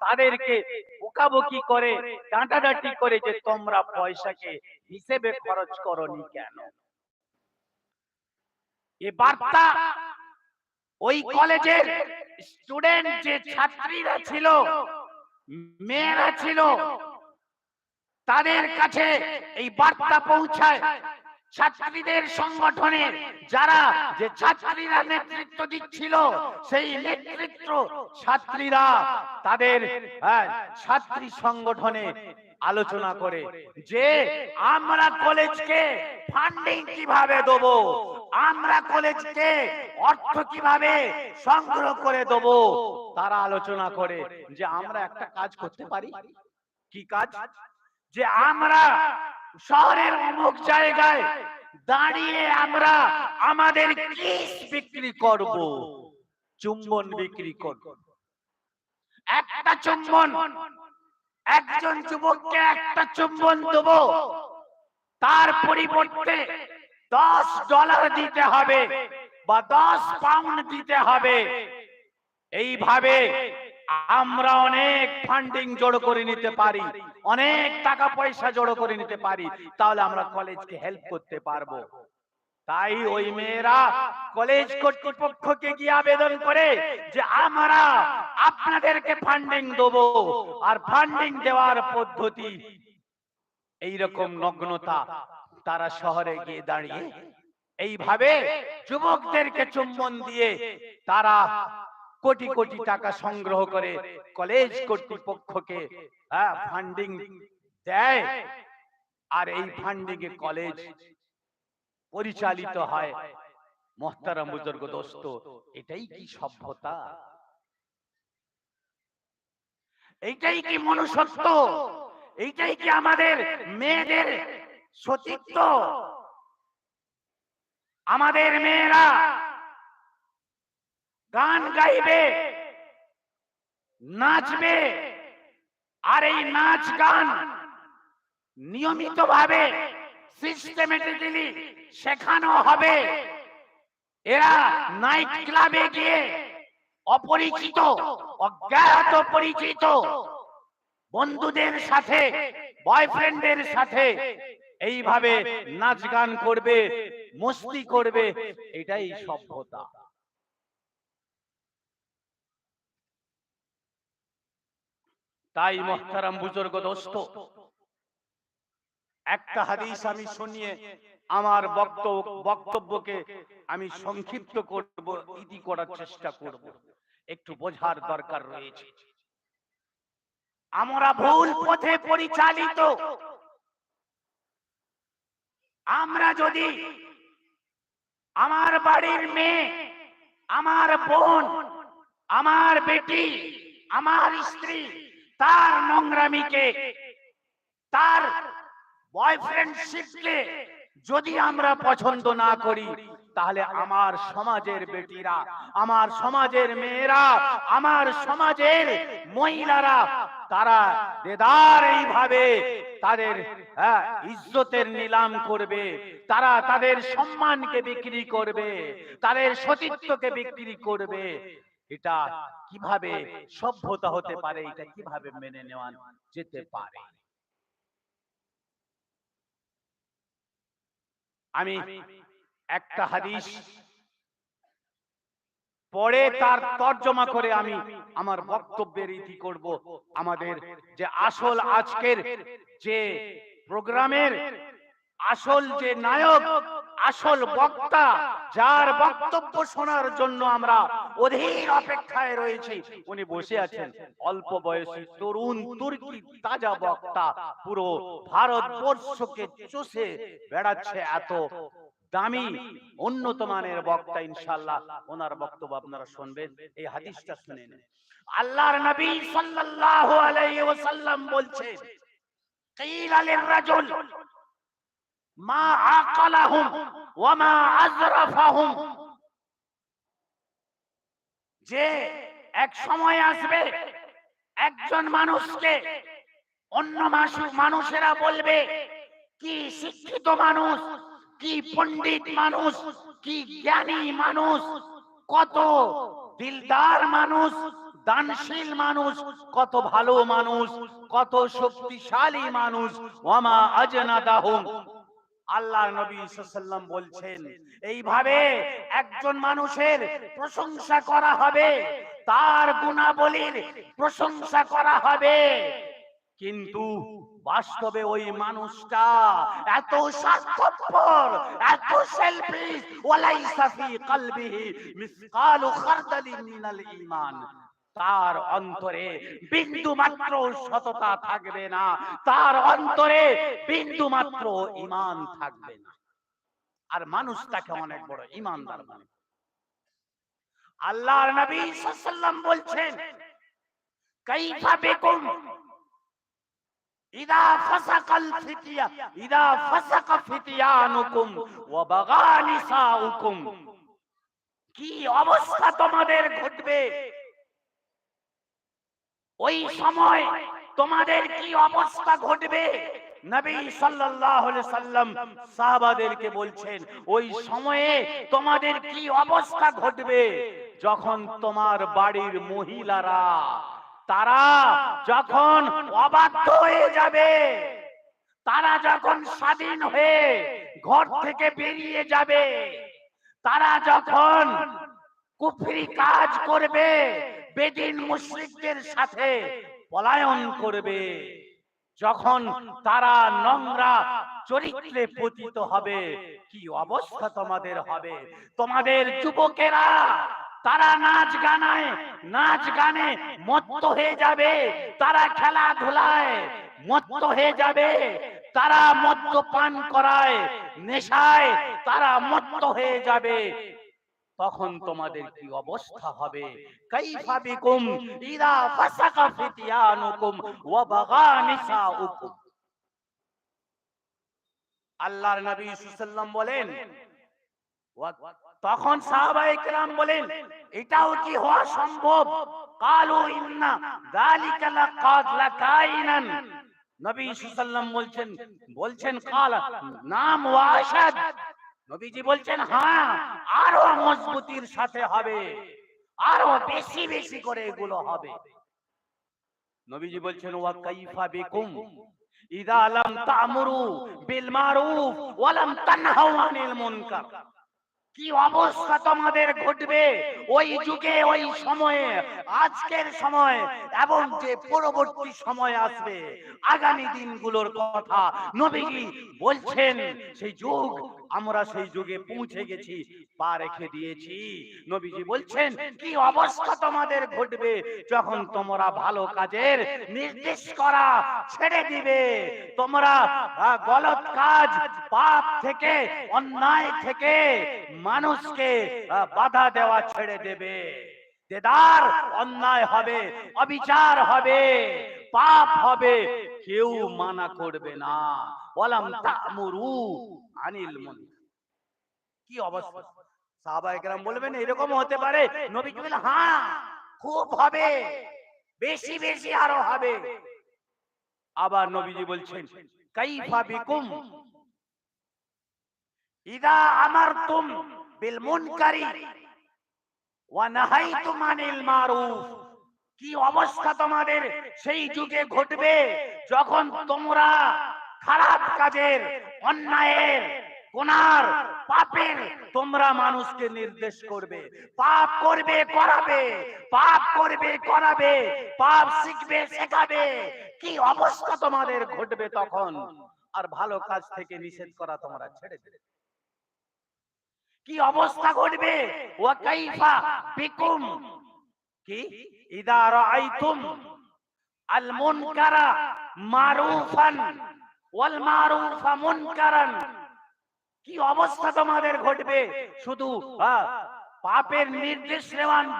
তাদেরকে বোকাবকি করে, ডাঁটাডাঁটি করে যে তোমরা পয়সাকে হিসেবে খরচ করনি কেন? এ বার্তা ওই কলেজের স্টুডেন্ট যে ছাত্রীরা ছিল, মেয়েরা ছিল, তাদের কাছে এই বার্তা পৌঁছায়। ছাত্রীদের সংগঠনের যারা যে ছাত্রীরা নেতৃত্ব দিচ্ছিল সেই নেতৃত্ব ছাত্রীরা তাদের হ্যাঁ, ছাত্রী সংগঠনে আলোচনা করে যে আমরা কলেজকে ফান্ডিং কীভাবে দেব আমরা কলেজকে অর্থ কীভাবে সংগ্রহ করে দেব তারা আলোচনা করে যে আমরা একটা কাজ করতে পারি? কি কাজ? যে আমরা শহরের অমুক জায়গায় দাঁড়িয়ে আমরা আমাদের কিস বিক্রি করব? চুম্বন বিক্রি করব। একটা চুম্বন, একজন যুবককে একটা চুম্বন দেব। তার পরিবর্তে দশ ডলার দিতে হবে বা দশ পাউন্ড দিতে হবে। এইভাবে আমরা অনেক ফান্ডিং জড়ো করে নিতে পারি, অনেক টাকা পয়সা জড়ো করে নিতে পারি, তাহলে আমরা কলেজকে হেল্প করতে পারব। তাই ওই মেয়েরা কলেজ কর্তৃপক্ষকে গিয়ে আবেদন করে যে আমরা আপনাদেরকে ফান্ডিং দেব, আর ফান্ডিং দেওয়ার পদ্ধতি এইরকম নগ্নতা তারা শহরে গিয়ে দাঁড়িয়ে, এইভাবে যুবকদেরকে চুম্বন দিয়ে তারা কোটি কোটি টাকা সংগ্রহ করে কলেজ কর্তৃপক্ষকে ফান্ডিং দেয়। আর এই ফান্ডিং এ কলেজ পরিচালিত হয়। মহতারাম বুজুর্গ দোস্ত এটাই কি সভ্যতা? এইটাই কি মনুষ্যত্ব? এইটাই কি আমাদের মেয়েদের সতীত্ব? আমাদের মেয়েরা গান গাইবে, নাচবে, আর এই নাচ গান নিয়মিত ভাবে সিস্টেমেটিক্যালি শেখানো হবে। এরা নাইট ক্লাবে গিয়ে অপরিচিত, অজ্ঞাত পরিচিত বন্ধুদের সাথে বয়ফ্রেন্ডের সাথে এইভাবে নাচ গান করবে, মস্তি করবে, এটাই সভ্যতা। তাই মহতারাম বুজুর্গ দোস্ত একটা হাদিস আমি শুনিয়ে আমার বক্তব্যকে আমি সংক্ষিপ্ত করব ইতি করার চেষ্টা করব। একটু বোঝার দরকার রয়েছে। আমরা ভুল পথে পরিচালিত। আমরা যদি আমার বাড়ির মেয়ে আমার বোন আমার বেটি আমার স্ত্রী তার নোংরামিকে তার বয়ফ্রেন্ডশিপকে যদি আমরা পছন্দ না করি তাহলে আমার সমাজের বেটিরা আমার সমাজের মেয়েরা আমার সমাজের মহিলারা তারা দেদার এইভাবে তাদের হ্যাঁ, ইজ্জতের নিলাম করবে তারা তাদের সম্মানকে বিক্রি করবে তাদের সতীত্বকে বিক্রি করবে এটা কীভাবে সভ্যতা হতে পারে এটা কীভাবে মেনে নেওয়া যেতে পারে? আমি একটা হাদিস পরে তার তর্জমা করে আমি আমার বক্তব্যের ইতি করব আমাদের যে আসল আজকের যে প্রোগ্রামের আসল যে নায়ক আসল বক্তা যার বক্তব্য শোনার জন্য আমরা অধীর অপেক্ষায় রয়েছি। উনি বসে আছেন অল্প বয়সী তরুণ তুর্কি তাজা বক্তা। পুরো ভারতবর্ষকে চষে বেড়াচ্ছে এত দামি উন্নত মানের বক্তা ইনশাল্লাহ ওনার বক্তব্য আপনারা শুনবেন। এই হাদিসটা শুনে নেন। আল্লাহর নবী সাল্লাল্লাহু আলাইহি ওয়াসাল্লাম বলছেন কিলা রাজুল মা যে এক সময় আসবে, একজন মানুষকে অন্য মানুষেরা বলবে, কি শিক্ষিত মানুষ, কি পণ্ডিত মানুষ, কি জ্ঞানী মানুষ, কত দিলদার মানুষ, দানশীল মানুষ, কত ভালো মানুষ, কত শক্তিশালী মানুষ ওয়ামা আজনাদাহুম। আল্লাহ নবী সাল্লাম বলছেন, এইভাবে একজন মানুষের প্রশংসা করা হবে, তার গুণাবলীর প্রশংসা করা হবে। কিন্তু বাস্তবে ওই মানুষটা এত স্বার্থপর, এত সেলফিশ ওয়ালাইসা ফি কলবিহি মিসকালু খারদালিন মিনাল ঈমান। তার অন্তরে বিন্দু মাত্র সততা থাকবে না। তার অন্তরে বিন্দু মাত্র ঈমান থাকবে না। আর মানুষ তাকে অনেক বড় ঈমানদার মানে আল্লাহর নবী সাল্লাল্লাহু বলছেন কাইফা বিকুম ইদা ফাসাকাল ফিতিয়া ইদা ফাসাকা ফিতিয়ানুকুম ওয়া বাগা নিসাউকুম। কি অবস্থা তোমাদের ঘটবে? ওই সময় তোমাদের কি অবস্থা ঘটবে? নবী সাল্লাল্লাহু আলাইহি সাল্লাম সাহাবাদেরকে বলছেন, ওই সময়ে তোমাদের কি অবস্থা ঘটবে? যখন তোমার বাড়ির মহিলারা, তারা যখন অবাধ্য হয়ে যাবে, তারা যখন স্বাধীন হয়ে ঘর থেকে বেরিয়ে যাবে, তারা যখন কুফরি কাজ করবে বেদিন মুশরিকদের সাথে পলায়ন করবে। যখন তারা নোংরা চরিত্রে পতিত হবে, কি অবস্থা তোমাদের হবে? তোমাদের যুবকেরা, তারা নাচ গানায়, নাচ গানে মত্ত হয়ে যাবে। তারা খেলাধুলায় মত্ত হয়ে যাবে। তারা মদ্য পান করায় নেশায় তারা মত্ত হয়ে যাবে। তখন তোমাদের কি অবস্থা হবে? কাইফা বিকুম ইদা ফাসাকা ফিতিয়ানুকুম ওয়া বাগা নিসাউকুম। আল্লাহর নবী সাল্লাল্লাহু বলেন তখন সাহাবায়ে কেরাম বলেন এটাও কি হওয়া সম্ভব? কালু ইন্না যালিকা লাকাদ লাকাইনান। নবী সাল্লাল্লাহু বলছেন বলছেন কাল নাম ওয়াশাদ নবীজি বলছেন হ্যাঁ আরও মজবুতির সাথে হবে আরও বেশি বেশি করে এগুলো হবে। নবীজি বলছেন ওয়া কাইফা বিকুম ইদা লাম তা'মুরু বিল মারুফ ওয়া লাম তানহাউ আনিল মুনকার। কি অবস্থা তোমাদের ঘটবে? ওই যুগে ওই সময়ে আজকের সময় এবং যে পরবর্তী সময় আসবে আগামী দিনগুলোর কথা নবীজি বলছেন সেই যুগ আমরা সেই যুগে পৌঁছে গেছি পা রেখে দিয়েছি। নবীজি বলছেন কি অবস্থা তোমাদের ঘটবে? যখন তোমরা ভালো কাজের নির্দেশ করা ছেড়ে দিবে তোমরা গলত কাজ পাপ থেকে অন্যায় থেকে মানুষকে বাধা দেওয়া ছেড়ে দেবে। দেদার অন্যায় হবে অবিচার হবে পাপ হবে। কেউ মানা করবে না। ওয়ালাম তা'মুরু আনিল মুনকার কি অবস্থা? সাহাবায়ে কেরাম বলবেন এরকম হতে পারে? নবী কি বলেন হ্যাঁ খুব হবে। বেশি বেশি আরও হবে। আবার নবীজি বলছেন কাইফা বিকুম। ইদা আমারতুম বিল মুনকারি ওয়া নাহাইতুম আনিল মারুফ। কি অবস্থা তোমাদের? সেই যুগে ঘটবে যখন তোমরা খারাপ কাজের, অন্যায়ের, গুনার, পাপের তোমরা মানুষকে নির্দেশ করবে। পাপ করবে, করাবে, পাপ করবে, করাবে, পাপ শিখবে, শেখাবে। কি অবস্থা তোমাদের ঘটবে তখন? আর ভালো কাজ থেকে নিষেধ করা তোমরা ছেড়ে দেবে। কি অবস্থা ঘটবে? ওয়া কাইফা বিকুম। কি? ইদা রাআইতুম। আল মারুফান ওয়াল মারুফা মুনকারান। কি অবস্থা তোমাদের ঘটবে? শুধু পাপের নির্দেশ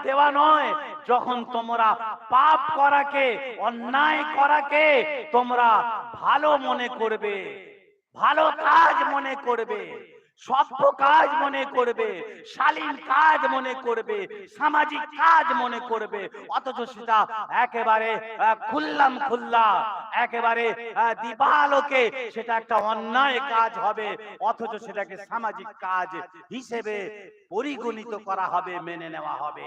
দেওয়া নয়, যখন তোমরা পাপ করাকে, অন্যায় করাকে তোমরা ভালো মনে করবে, ভালো কাজ মনে করবে। সভ্য কাজ মনে করবে, শালীন কাজ মনে করবে, সামাজিক কাজ মনে করবে, অথচ সেটা একেবারে খুললাম খুল্লা, একেবারে দিবালোকে সেটা একটা অন্যায় কাজ হবে, অথচ সেটাকে সামাজিক কাজ হিসেবে পরিগণিত করা হবে, মেনে নেওয়া হবে।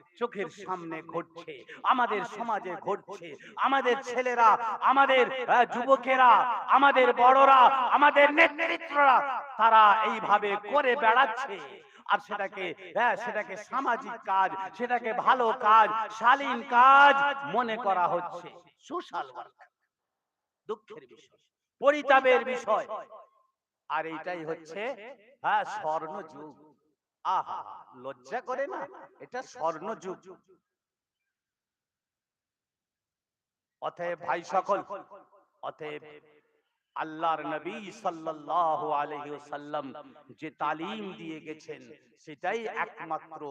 চোখের সামনে ঘটছে আমাদের সমাজে ঘটছে আমাদের ছেলেরা আমাদের যুবকেরা আমাদের বড়রা আমাদের নেতৃত্বরা তারা এইভাবে করে বেড়াচ্ছে। আর সেটাকে হ্যাঁ সেটাকে সামাজিক কাজ সেটাকে ভালো কাজ শালীন কাজ মনে করা হচ্ছে। সোশ্যাল ওয়ার্ক দুঃখের বিষয়। পরিতাপের বিষয়। আর এইটাই হচ্ছে হ্যাঁ স্বর্ণ যুগ আহা লজ্জা করে না? এটা স্বর্ণ যুগ অতএব ভাই সকল অতএব আল্লাহর নবী সাল্লাল্লাহু আলাইহি ওয়াসাল্লাম যে তালিম দিয়ে গেছেন সেটাই একমাত্র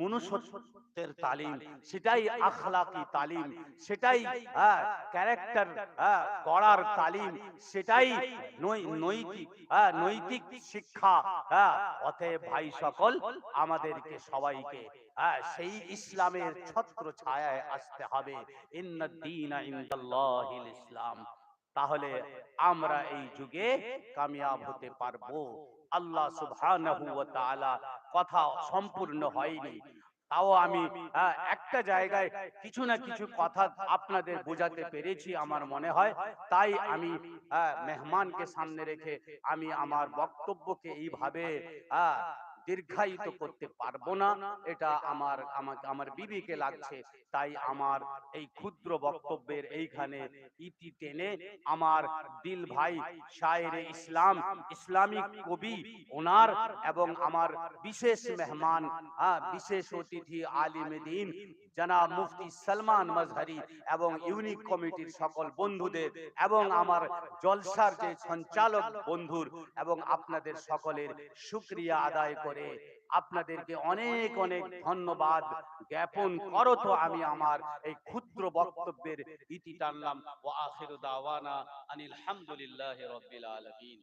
মনুষ্যত্বের তালিম সেটাই আখলাকি তালিম সেটাই ক্যারেক্টার গড়ার তালিম সেটাই নৈতিক হ্যাঁ, নৈতিক শিক্ষা হ্যাঁ, অতএব ভাই সকল আমাদেরকে সবাইকে হ্যাঁ, সেই ইসলামের ছত্র ছায়ায় আসতে হবে। ইন্নাদ্দীনা ইনদাল্লাহিল ইসলাম। তাহলে আমরা এই যুগে কামিয়াব হতে পারব। আল্লাহ সুবহানাহু ওয়া তাআলা কথা সম্পূর্ণ হয়নি। তাও আমি একটা জায়গায় কিছু না কিছু কথা আপনাদের বোঝাতে পেরেছি আমার মনে হয়। তাই আমি মেহমানকে সামনে রেখে আমি আমার বক্তব্যকে এইভাবে আহ, দীর্ঘায়িত করতে পারব না এটা আমার আমাকে আমার বিবিকে লাগছে। তাই আমার এই ক্ষুদ্র বক্তব্যের এইখানে ইতি টেনে আমার দিল ভাই শায়েরে ইসলাম ইসলামিক কবি ওনার এবং আমার বিশেষ মেহমান বিশেষ অতিথি আলিমে দিন জনাব মুফতি সালমান মজহরি এবং ইউনিক কমিটির সকল বন্ধুদের এবং আমার জলসার যে সঞ্চালক বন্ধুর এবং আপনাদের সকলের শুক্রিয়া আদায় করে আপনাদেরকে অনেক অনেক ধন্যবাদ জ্ঞাপন করত আমি আমার এই ক্ষুদ্র বক্তব্যের ইতি টানলাম ও আখিরু দাওয়ানা আনিল হামদুলিল্লাহ রবিল আলামিন।